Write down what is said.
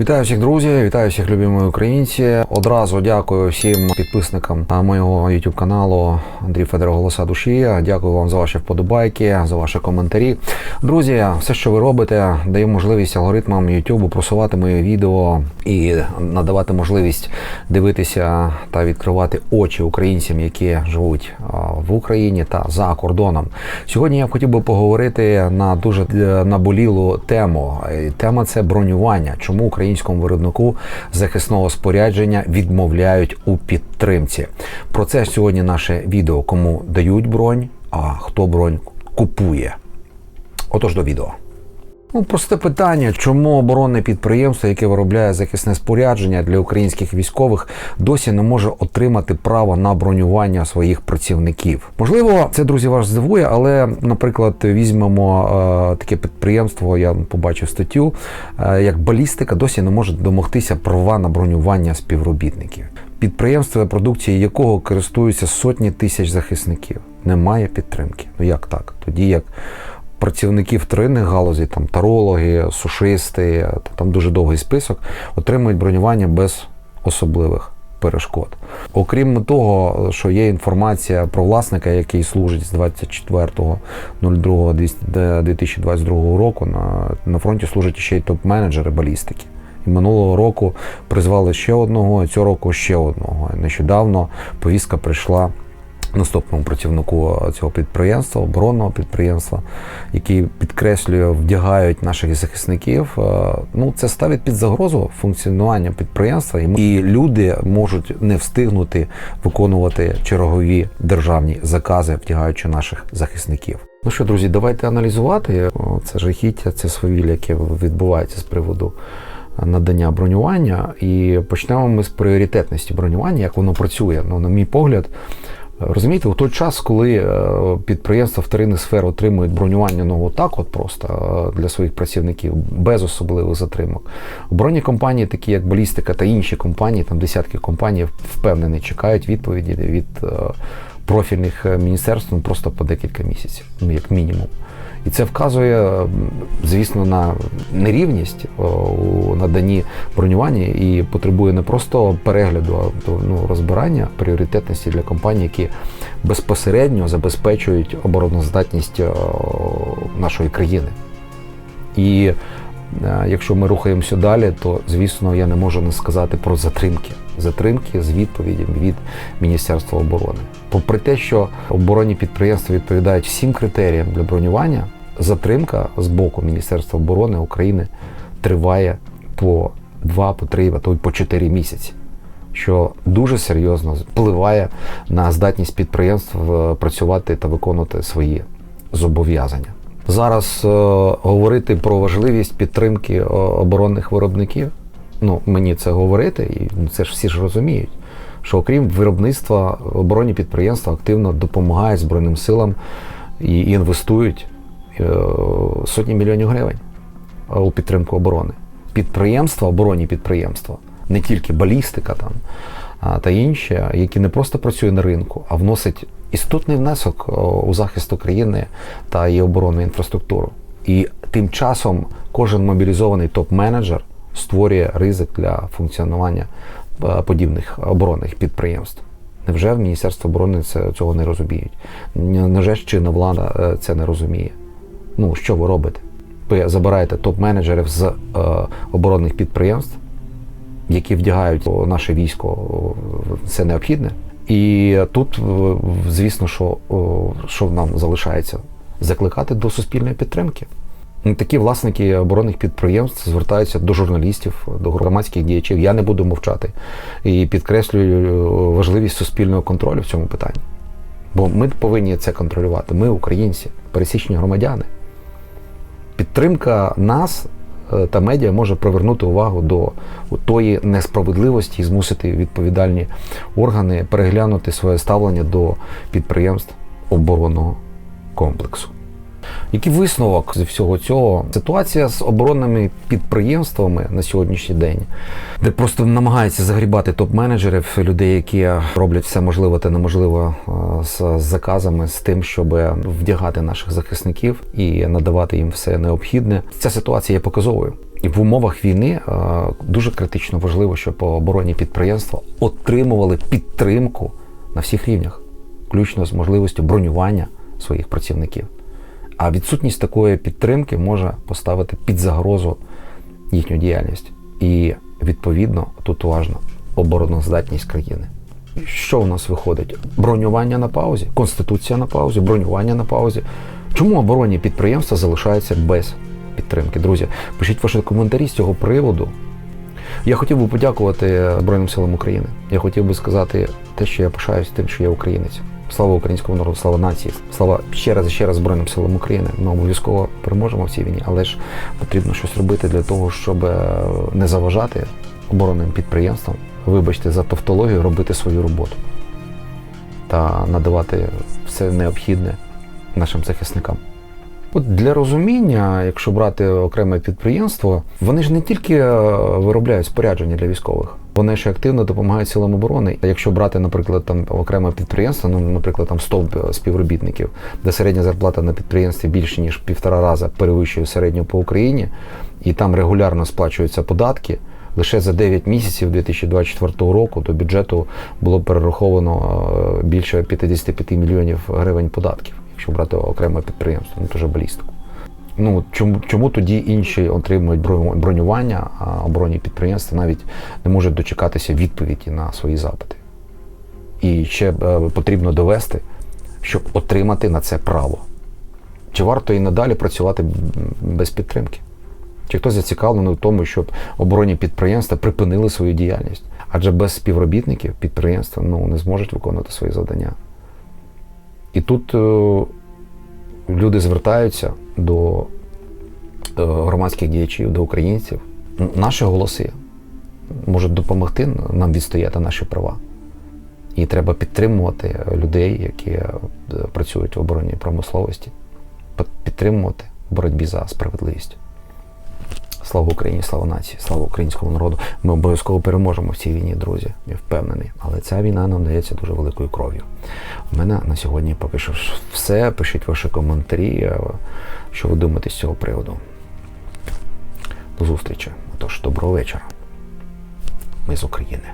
Вітаю всіх друзі, вітаю всіх любі мої українці. Одразу дякую всім підписникам моєго YouTube каналу Андрій Федор Голоса Душі. Дякую вам за ваші вподобайки, за ваші коментарі. Друзі, все, що ви робите, дає можливість алгоритмам YouTube просувати моє відео і надавати можливість дивитися та відкривати очі українцям, які живуть в Україні та за кордоном. Сьогодні я хотів би поговорити на дуже е, наболілу тему. Е, Тема це бронювання. Чому українському виробнику захисного спорядження відмовляють у підтримці? Про це сьогодні наше відео. Кому дають бронь, а хто бронь купує. Отож до відео. Ну, просте питання, чому оборонне підприємство, яке виробляє захисне спорядження для українських військових, досі не може отримати право на бронювання своїх працівників? Можливо, це друзі вас здивує, але, наприклад, візьмемо е, таке підприємство, я побачив статтю, е, як балістика досі не може домогтися права на бронювання співробітників. Підприємство, продукції якого користуються сотні тисяч захисників. Немає підтримки. Ну як так? Тоді як працівників вторинних галузей, там тарологи, сушисти, та там дуже довгий список, отримують бронювання без особливих перешкод. Окрім того, що є інформація про власника, який служить з 24.02.2022 року, на, на фронті служать ще й топ-менеджери балістики. І минулого року призвали ще одного, цього року ще одного. Нещодавно повістка прийшла наступному працівнику цього підприємства, оборонного підприємства, який підкреслює, вдягають наших захисників. Е, Ну це ставить під загрозу функціонування підприємства, і люди можуть не встигнути виконувати чергові державні закази, вдягаючи наших захисників. Ну що, друзі, давайте аналізувати це жахіття, це свавілля, яке відбувається з приводу надання бронювання. І почнемо ми з пріоритетності бронювання, як воно працює. Ну, на мій погляд, Розумієте, у той час, коли е, підприємства вторинних сфер отримують бронювання ну отак, от просто е, для своїх працівників, без особливих затримок. Бронні компанії, такі як Балістика та інші компанії, там десятки компаній, впевнені, чекають відповіді від е, профільних е, міністерств ну, просто по декілька місяців, ну як мінімум. І це вказує, звісно, на нерівність у наданні бронювання і потребує не просто перегляду, а ну, розбирання пріоритетності для компаній, які безпосередньо забезпечують обороноздатність нашої країни. І е, якщо ми рухаємося далі, то звісно я не можу не сказати про затримки. Затримки з відповідями від Міністерства оборони. Попри те, що оборонні підприємства відповідають всім критеріям для бронювання, затримка з боку Міністерства оборони України триває по 2, по 3, а то й по 4 місяці, що дуже серйозно впливає на здатність підприємств е, працювати та виконувати свої зобов'язання. Зараз е, говорити про важливість підтримки е, оборонних виробників. Ну, мені це говорити, і це ж всі ж розуміють, що окрім виробництва, оборонні підприємства активно допомагають Збройним силам і інвестують е, сотні мільйонів гривень е, у підтримку оборони. Підприємства, оборонні підприємства, не тільки балістика там, та інші, які не просто працюють на ринку, а вносять істотний внесок у захист України та її оборонну інфраструктуру. І тим часом кожен мобілізований топ-менеджер створює ризик для функціонування е, подібних оборонних підприємств. Невже в Міністерство оборони це, цього не розуміють? Невже чинна влада е, це не розуміє? Ну, що ви робите? Ви забираєте топ-менеджерів з е, оборонних підприємств, які вдягають наше військо, це необхідне. І тут, звісно, що, що нам залишається? Закликати до суспільної підтримки. Такі власники оборонних підприємств звертаються до журналістів, до громадських діячів. Я не буду мовчати і підкреслюю е, важливість суспільного контролю в цьому питанні. Бо ми повинні це контролювати. Ми, українці, пересічні громадяни. Підтримка нас е, та медіа може привернути увагу до тої несправедливості і змусити відповідальні органи переглянути своє ставлення до підприємств оборонного комплексу. Який висновок з всього цього? Ситуація з оборонними підприємствами на сьогоднішній день, де просто намагаються загрібати топ-менеджерів, людей, які роблять все можливе та неможливе е, з заказами, з тим, щоб вдягати наших захисників і надавати їм все необхідне. Ця ситуація є показовою. І в умовах війни е, дуже критично важливо, щоб оборонні підприємства отримували підтримку на всіх рівнях, включно з можливістю бронювання своїх працівників. А відсутність такої підтримки може поставити під загрозу їхню діяльність. І відповідно тут важно обороноздатність країни. Що у нас виходить? Бронювання на паузі, конституція на паузі, бронювання на паузі. Чому оборонні підприємства залишаються без підтримки? Друзі, пишіть ваші коментарі з цього приводу. Я хотів би подякувати Збройним силам України. Я хотів би сказати те, що я пишаюсь тим, що я українець. Слава українському народу, слава нації, слава ще раз і ще раз Збройним силам України. Ми обов'язково переможемо в цій війні, але ж потрібно щось робити для того, щоб е, не заважати оборонним підприємствам, вибачте за тавтологію, робити свою роботу та надавати все необхідне нашим захисникам. От для розуміння, якщо брати окреме підприємство, вони ж не тільки е, виробляють спорядження для військових, вони ще активно допомагають силам оборони. Якщо брати, наприклад, там окреме підприємство, ну наприклад, там 100 співробітників, де середня зарплата на підприємстві більше ніж півтора рази перевищує середню по Україні, і там регулярно сплачуються податки. Лише за 9 місяців 2024 року до бюджету було перераховано е, більше 55 мільйонів гривень податків, якщо брати окреме підприємство, ну теж балістику. Ну чому, чому тоді інші отримують бронювання, а оборонні підприємства навіть не можуть дочекатися відповіді на свої запити? І ще е, потрібно довести, щоб отримати на це право. Чи варто і надалі працювати без підтримки? Чи хтось зацікавлений в тому, щоб оборонні підприємства припинили свою діяльність? Адже без співробітників підприємства ну, не зможуть виконувати свої завдання. І тут е, люди звертаються до е, громадських діячів, до українців. Наші голоси можуть допомогти нам відстояти наші права. І треба підтримувати людей, які е, працюють в оборонній промисловості, підтримувати в боротьбі за справедливість. Слава Україні, слава нації, слава українському народу. Ми обов'язково переможемо в цій війні, друзі. Я впевнений. Але ця війна нам дається дуже великою кров'ю. У мене на сьогодні поки що все. Пишіть ваші коментарі, е, що ви думаєте з цього приводу. До зустрічі. Отож, доброго вечора. Ми з України.